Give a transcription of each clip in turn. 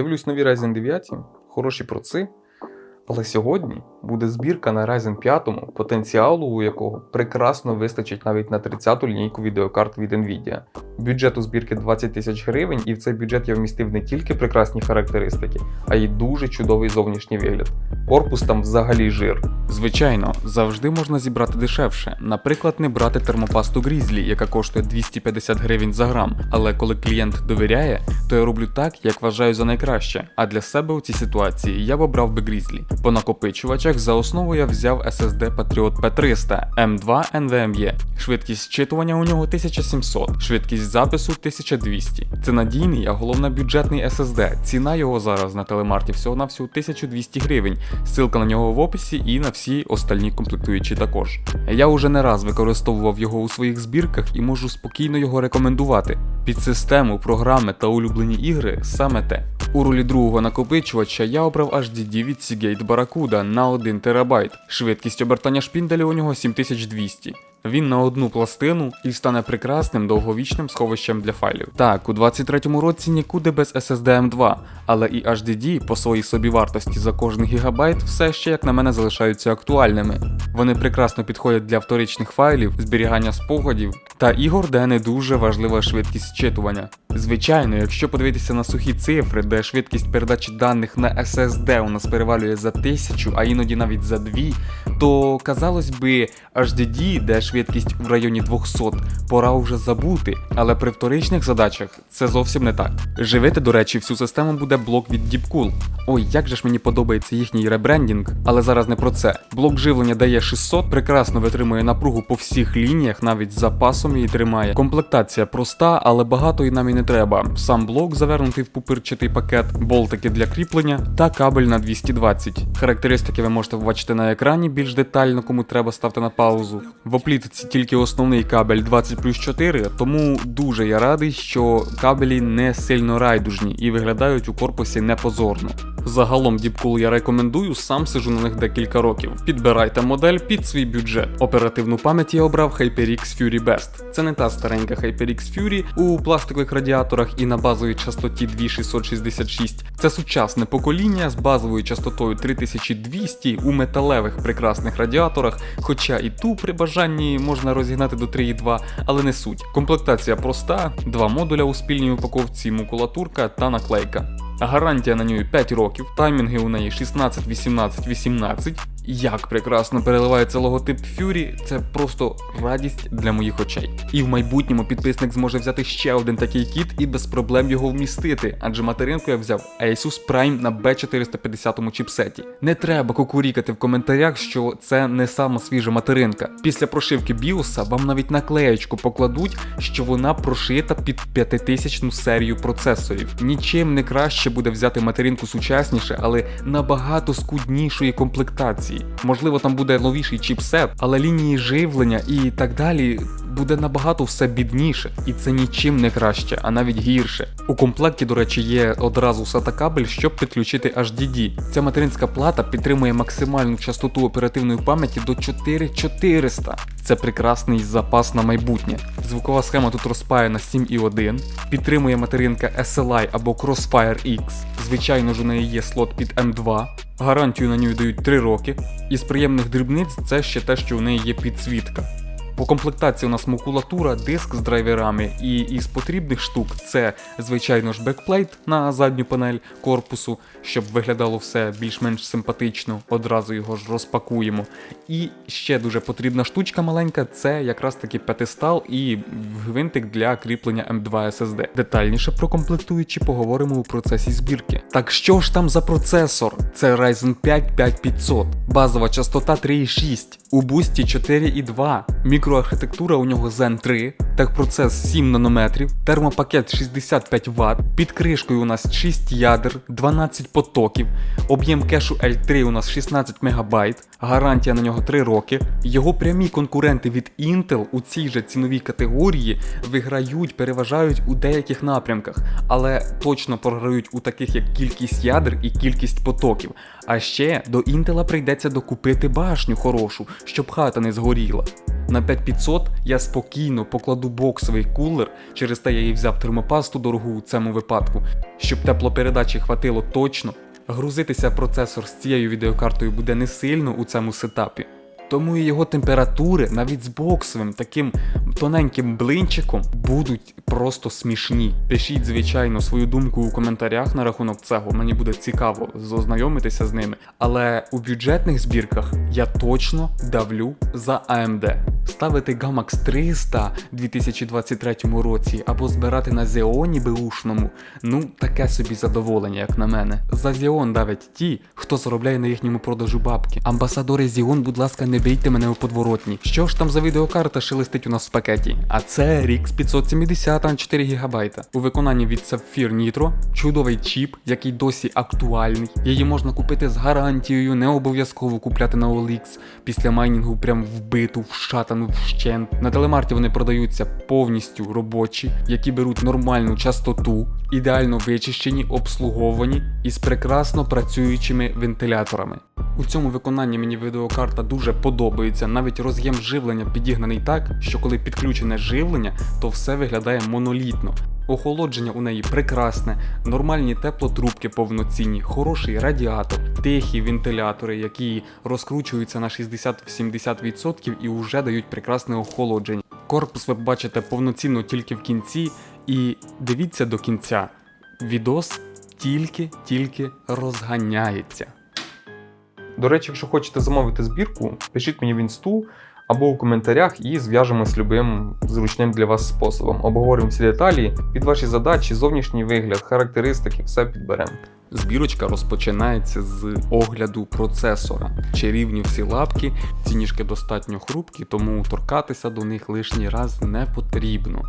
Дивлюсь нові Ryzen 9, хороші проци. Але сьогодні буде збірка на Ryzen 5, потенціалу у якого прекрасно вистачить навіть на 30-ту лінійку відеокарт від Nvidia. Бюджет у збірки 20 тисяч гривень, і в цей бюджет я вмістив не тільки прекрасні характеристики, а й дуже чудовий зовнішній вигляд. Корпус там взагалі жир. Звичайно, завжди можна зібрати дешевше. Наприклад, не брати термопасту Grizzly, яка коштує 250 гривень за грам. Але коли клієнт довіряє, то я роблю так, як вважаю за найкраще. А для себе у цій ситуації я б обрав би Grizzly. По накопичувачах за основу я взяв SSD Patriot P300 M2 NVMe. Швидкість зчитування у нього 1700, швидкість запису 1200. Це надійний, а головне бюджетний SSD. Ціна його зараз на телемарті всього на всю 1200 гривень. Ссылка на нього в описі і на всі остальні комплектуючі також. Я уже не раз використовував його у своїх збірках і можу спокійно його рекомендувати. Під систему, програми та улюблені ігри саме те. У ролі другого накопичувача я обрав HDD від Seagate Barracuda на 1 ТБ. Швидкість обертання шпінделя у нього 7200. Він на одну пластину і стане прекрасним довговічним сховищем для файлів. Так, у 23-му році нікуди без SSD M2, але і HDD по своїй собівартості за кожен гігабайт все ще, як на мене, залишаються актуальними. Вони прекрасно підходять для вторичних файлів, зберігання спогадів та ігор, де не дуже важлива швидкість зчитування. Звичайно, якщо подивитися на сухі цифри, де швидкість передачі даних на SSD у нас перевалює за 1000, а іноді навіть за 2, то казалось би, HDD, де швидкість в районі 200, пора вже забути, але при вторичних задачах це зовсім не так. Живити, до речі, всю систему буде блок від Deepcool. Ой, як же ж мені подобається їхній ребрендінг, але зараз не про це. Блок живлення дає 600, прекрасно витримує напругу по всіх лініях, навіть з запасом її тримає. Комплектація проста, але багато і нам і не треба. Сам блок завернутий в пупирчатий пакет, болтики для кріплення та кабель на 220. Характеристики ви можете побачити на екрані більш детально, кому треба ставте на паузу. В оплітці тільки основний кабель 20 плюс 4, тому дуже я радий, що кабелі не сильно райдужні і виглядають у корпусі непозорно. Загалом Deepcool я рекомендую, сам сижу на них декілька років. Підбирайте модель під свій бюджет. Оперативну пам'ять я обрав HyperX Fury Best. Це не та старенька HyperX Fury у пластикових радіаторах і на базовій частоті 2666. Це сучасне покоління з базовою частотою 3200 у металевих прекрасних радіаторах, хоча і ту при бажанні можна розігнати до 3.2, але не суть. Комплектація проста, два модуля у спільній упаковці, макулатурка та наклейка. Гарантія на нього 5 років, таймінги у неї 16, 18, 18. Як прекрасно переливається логотип Fury, це просто радість для моїх очей. І в майбутньому підписник зможе взяти ще один такий кіт і без проблем його вмістити, адже материнку я взяв Asus Prime на B450 чіпсеті. Не треба кукурікати в коментарях, що це не сама свіжа материнка. Після прошивки BIOS вам навіть наклеєчку покладуть, що вона прошита під 5000 серію процесорів. Нічим не краще буде взяти материнку сучасніше, але набагато скуднішої комплектації. Можливо, там буде новіший чіпсет, але лінії живлення і так далі буде набагато все бідніше, і це нічим не краще, а навіть гірше. У комплекті, до речі, є одразу SATA кабель, щоб підключити HDD. Ця материнська плата підтримує максимальну частоту оперативної пам'яті до 4400. Це прекрасний запас на майбутнє. Звукова схема тут розпаяна 7.1, підтримує материнка SLI або Crossfire X. Звичайно ж у неї є слот під M2. Гарантію на нього дають 3 роки. Із приємних дрібниць це ще те, що у неї є підсвітка. По комплектації у нас макулатура, диск з драйверами, і із потрібних штук це, звичайно ж, бекплейт на задню панель корпусу, щоб виглядало все більш-менш симпатично. Одразу його ж розпакуємо. І ще дуже потрібна штучка маленька це якраз таки п'ятистал і гвинтик для кріплення M2 SSD. Детальніше про комплектуючі поговоримо у процесі збірки. Так що ж там за процесор? Це Ryzen 5 5500, базова частота 3,6, у бусті 4,2, мікроархітектура у нього Zen 3, техпроцес 7 нанометрів, термопакет 65 Вт, під кришкою у нас 6 ядер, 12 потоків, об'єм кешу L3 у нас 16 МБ, гарантія на нього 3 роки. Його прямі конкуренти від Intel у цій же ціновій категорії виграють, переважають у деяких напрямках, але точно програють у таких як кількість ядер і кількість потоків. А ще до Intel прийдеться докупити башню хорошу, щоб хата не згоріла. На 5500 я спокійно покладу боксовий кулер, через те я і взяв термопасту дорогу у цьому випадку, щоб теплопередачі хватило точно. Грузитися процесор з цією відеокартою буде не сильно у цьому сетапі. Тому і його температури навіть з боксовим таким тоненьким блинчиком будуть просто смішні. Пишіть, звичайно, свою думку у коментарях на рахунок цього. Мені буде цікаво ознайомитися з ними. Але у бюджетних збірках я точно давлю за AMD. Ставити Gamax 300 у 2023 році або збирати на Xeon беушному, ну таке собі задоволення, як на мене. За Xeon давить ті, хто заробляє на їхньому продажу бабки. Амбасадори Xeon, будь ласка, не бійте мене у подворотні. Що ж там за відеокарта шелестить у нас в пакеті? А це RX 570 на 4 ГБ. У виконанні від Sapphire Nitro чудовий чіп, який досі актуальний. Її можна купити з гарантією, не обов'язково купляти на OLX. Після майнінгу прям вбиту, вшатану вщент. На телемарті вони продаються повністю робочі, які беруть нормальну частоту, ідеально вичищені, обслуговані і з прекрасно працюючими вентиляторами. У цьому виконанні мені відеокарта дуже подобається. Навіть роз'єм живлення підігнаний так, що коли підключене живлення, то все виглядає монолітно. Охолодження у неї прекрасне, нормальні теплотрубки повноцінні, хороший радіатор, тихі вентилятори, які розкручуються на 60-70% і вже дають прекрасне охолодження. Корпус ви бачите повноцінно тільки в кінці, і дивіться до кінця. Відос тільки-тільки розганяється. До речі, якщо хочете замовити збірку, пишіть мені в інсту або у коментарях і зв'яжемось любим зручним для вас способом. Обговоримо всі деталі під ваші задачі, зовнішній вигляд, характеристики, все підберемо. Збірочка розпочинається з огляду процесора. Чи рівні всі лапки, ці ніжки достатньо хрупкі, тому торкатися до них лишній раз не потрібно.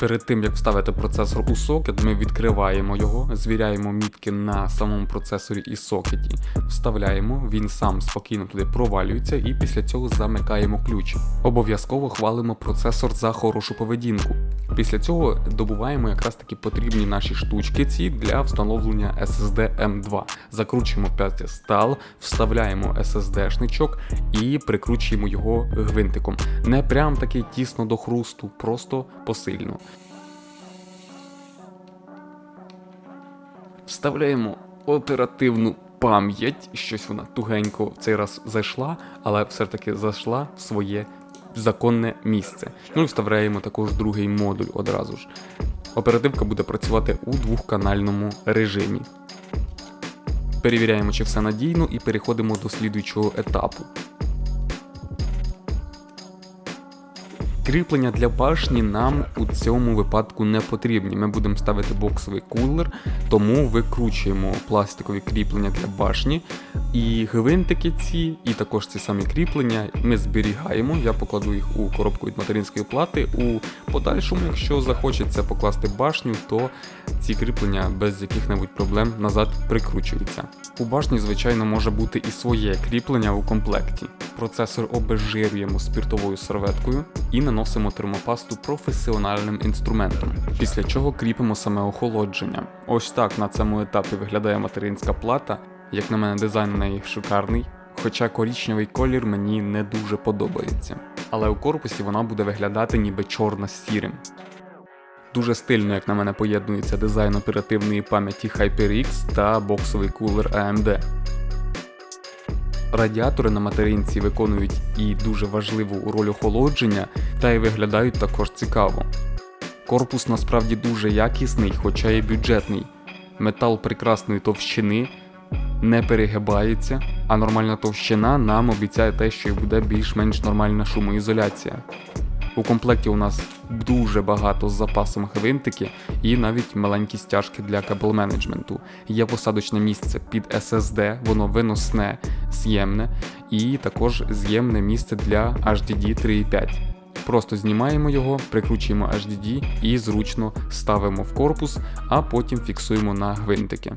Перед тим як вставити процесор у сокет, ми відкриваємо його, звіряємо мітки на самому процесорі і сокеті, вставляємо, він сам спокійно туди провалюється і після цього замикаємо ключ. Обов'язково хвалимо процесор за хорошу поведінку. Після цього добуваємо якраз таки потрібні наші штучки ці для встановлення SSD M2. Закручуємо 5 стал, вставляємо SSD-шничок і прикручуємо його гвинтиком. Не прям таки тісно до хрусту, просто посильно. Вставляємо оперативну пам'ять, щось вона тугенько в цей раз зайшла, але все ж таки зайшла в своє законне місце. Ну і вставляємо також другий модуль одразу ж. Оперативка буде працювати у двохканальному режимі. Перевіряємо, чи все надійно, і переходимо до слідуючого етапу. Кріплення для башні нам у цьому випадку не потрібні. Ми будемо ставити боксовий кулер, тому викручуємо пластикові кріплення для башні. І гвинтики ці, і також ці самі кріплення ми зберігаємо. Я покладу їх у коробку від материнської плати. У подальшому, якщо захочеться покласти башню, то ці кріплення без яких-небудь проблем назад прикручуються. У башні, звичайно, може бути і своє кріплення у комплекті. Процесор обезжирюємо спіртовою серветкою і наносимо термопасту професіональним інструментом, після чого кріпимо саме охолодження. Ось так на цьому етапі виглядає материнська плата. Як на мене, дизайн у неї шикарний, хоча корічневий колір мені не дуже подобається. Але у корпусі вона буде виглядати ніби чорна з сірим. Дуже стильно, як на мене, поєднується дизайн оперативної пам'яті HyperX та боксовий кулер AMD. Радіатори на материнці виконують і дуже важливу роль охолодження, та й виглядають також цікаво. Корпус насправді дуже якісний, хоча й бюджетний. Метал прекрасної товщини, не перегибається, а нормальна товщина нам обіцяє те, що й буде більш-менш нормальна шумоізоляція. У комплекті у нас дуже багато з запасом гвинтики і навіть маленькі стяжки для кабел менеджменту. Є посадочне місце під SSD, воно виносне, з'ємне, і також з'ємне місце для HDD 3.5. Просто знімаємо його, прикручуємо HDD і зручно ставимо в корпус, а потім фіксуємо на гвинтики.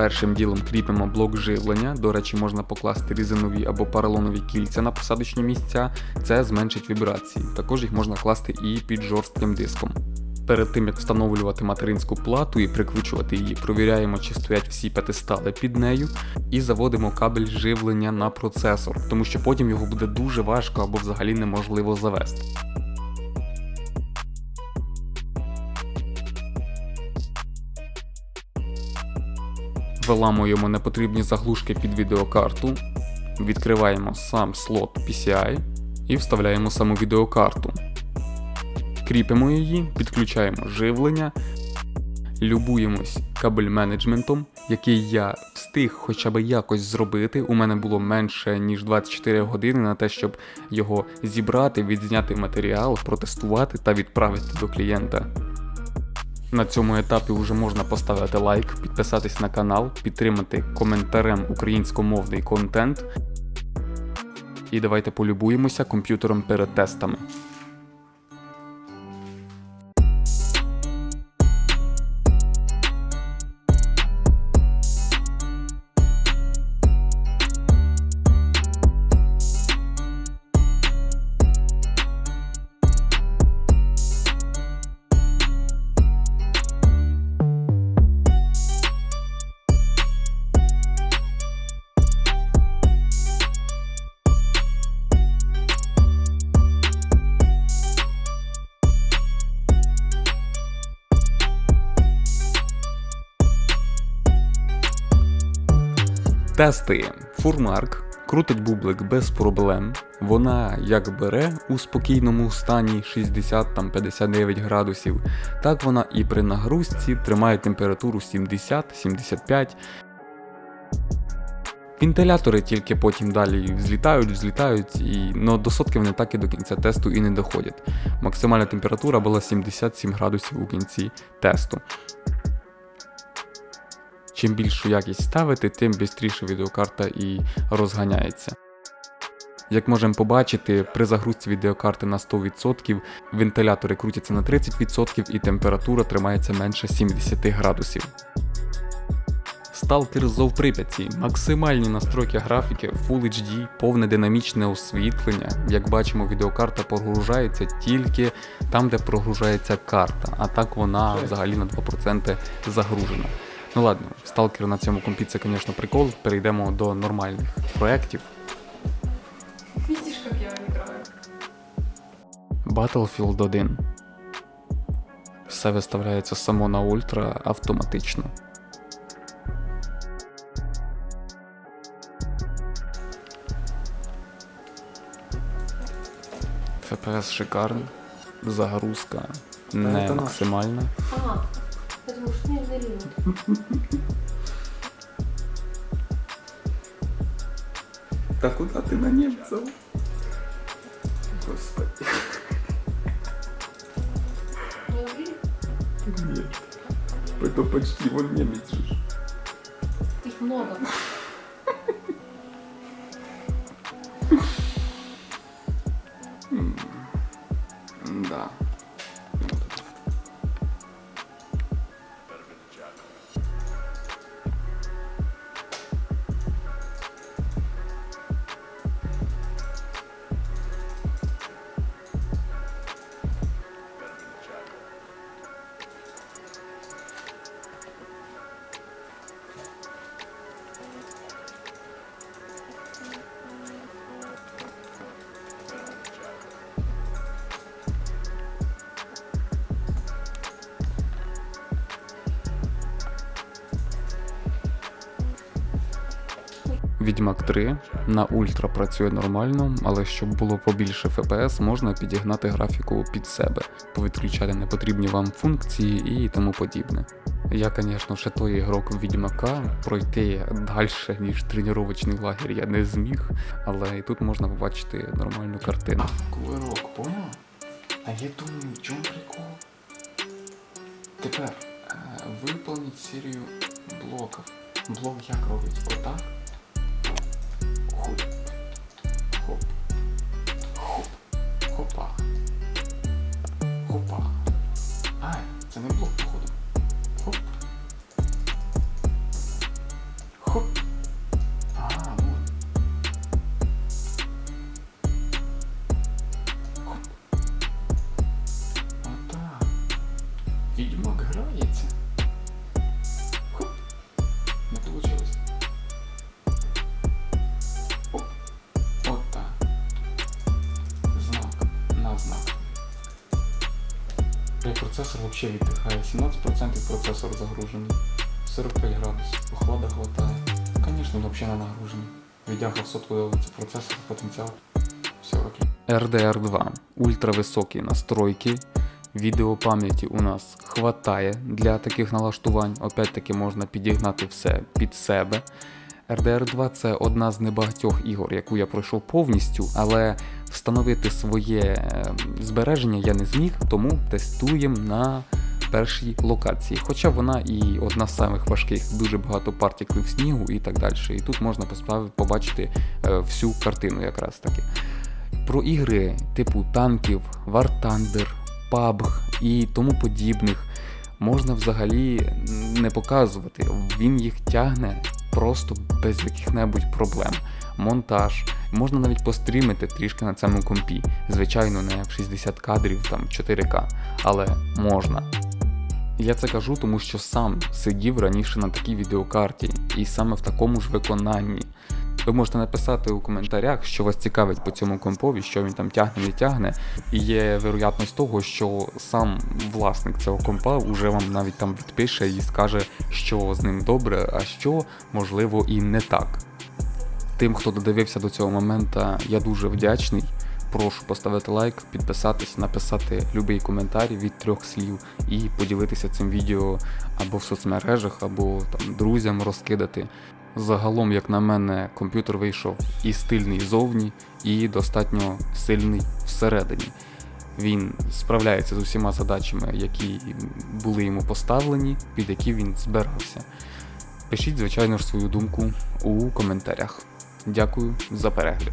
Першим ділом кріпимо блок живлення. До речі, можна покласти різинові або поролонові кільця на посадочні місця. Це зменшить вібрації. Також їх можна класти і під жорстким диском. Перед тим як встановлювати материнську плату і прикручувати її, провіряємо, чи стоять всі п'ятистали під нею, і заводимо кабель живлення на процесор, тому що потім його буде дуже важко або взагалі неможливо завести. Виламуємо непотрібні заглушки під відеокарту, відкриваємо сам слот PCI і вставляємо саму відеокарту. Кріпимо її, підключаємо живлення, любуємось кабель менеджментом, який я встиг хоча б якось зробити. У мене було менше ніж 24 години на те, щоб його зібрати, відзняти матеріал, протестувати та відправити до клієнта. На цьому етапі вже можна поставити лайк, підписатись на канал, підтримати коментарем українськомовний контент. І давайте полюбуємося комп'ютером перед тестами. Тести. Фурмарк крутить бублик без проблем. Вона як бере у спокійному стані 60-59 градусів, так вона і при нагрузці тримає температуру 70-75. Вентилятори тільки потім далі взлітають, взлітають, і но до сотки вони так і до кінця тесту і не доходять. Максимальна температура була 77 градусів у кінці тесту. Чим більшу якість ставити, тим швидше відеокарта і розганяється. Як можемо побачити, при загрузці відеокарти на 100% вентилятори крутяться на 30% і температура тримається менше 70 градусів. Stalker Зов Прип'яті, максимальні настройки графіки, Full HD, повне динамічне освітлення. Як бачимо, відеокарта прогружається тільки там, де прогружається карта, а так вона взагалі на 2% загружена. Ну ладно, сталкер на цьому компі це, звісно, прикол. Перейдемо до нормальних проєктів. Видишь, как я играю? Battlefield 1. Все виставляється само на ультра автоматично. FPS шикарний, загрузка не максимальна. А, думаю, что мне игнорируют. Та куди ти на німців? Господи. Не убили? Нет. Это почти вон немец же. Их много. Відьмак 3 на ультра працює нормально, але щоб було побільше FPS, можна підігнати графіку під себе, повідключати непотрібні вам функції і тому подібне. Я, звісно, ще той ігрок Відьмака пройти далі, ніж тренувачний лагерь я не зміг, але і тут можна побачити нормальну картину. Кувирок, понял? А я думаю, чому прикол? Тепер е, виповніть серію блоків. Блок як робить? Отак. Хоп. Хоп. Хоп. Хопа. Хопа. Ай, це не блок, походу. Хоп. Хоп. А, вот. Хоп. Отак. відкривається. Хоп. Не вийшло. Цей процесор взагалі віддихає. 17% процесор загружений. 45 градусів. Охлада хватає. Звісно, взагалі не нагружений. Віддягав сотку дивиться процесор, потенціал. Все окей. RDR2. Ультрависокі настройки. Відеопам'яті у нас хватає для таких налаштувань. Опять-таки можна підігнати все під себе. RDR2 це одна з небагатьох ігор, яку я пройшов повністю, але встановити своє е, збереження я не зміг, тому тестуємо на першій локації. Хоча вона і одна з самих важких, дуже багато партіклів снігу і так далі. І тут можна побачити е, всю картину якраз таки. Про ігри типу танків, War Thunder, PUBG і тому подібних можна взагалі не показувати. Він їх тягне просто без яких-небудь проблем. Монтаж. Можна навіть пострімити трішки на цьому компі. Звичайно, не в 60 кадрів, там 4К, але можна. Я це кажу, тому що сам сидів раніше на такій відеокарті, і саме в такому ж виконанні. Ви можете написати у коментарях, що вас цікавить по цьому компові, що він там тягне, не тягне. І є вероятність того, що сам власник цього компа вже вам навіть там відпише і скаже, що з ним добре, а що можливо і не так. Тим, хто додивився до цього моменту, я дуже вдячний. Прошу поставити лайк, підписатись, написати будь-який коментар від трьох слів і поділитися цим відео або в соцмережах, або там друзям розкидати. Загалом, як на мене, комп'ютер вийшов і стильний зовні, і достатньо сильний всередині. Він справляється з усіма задачами, які були йому поставлені, під які він збирався. Пишіть, звичайно ж, свою думку у коментарях. Дякую за перегляд.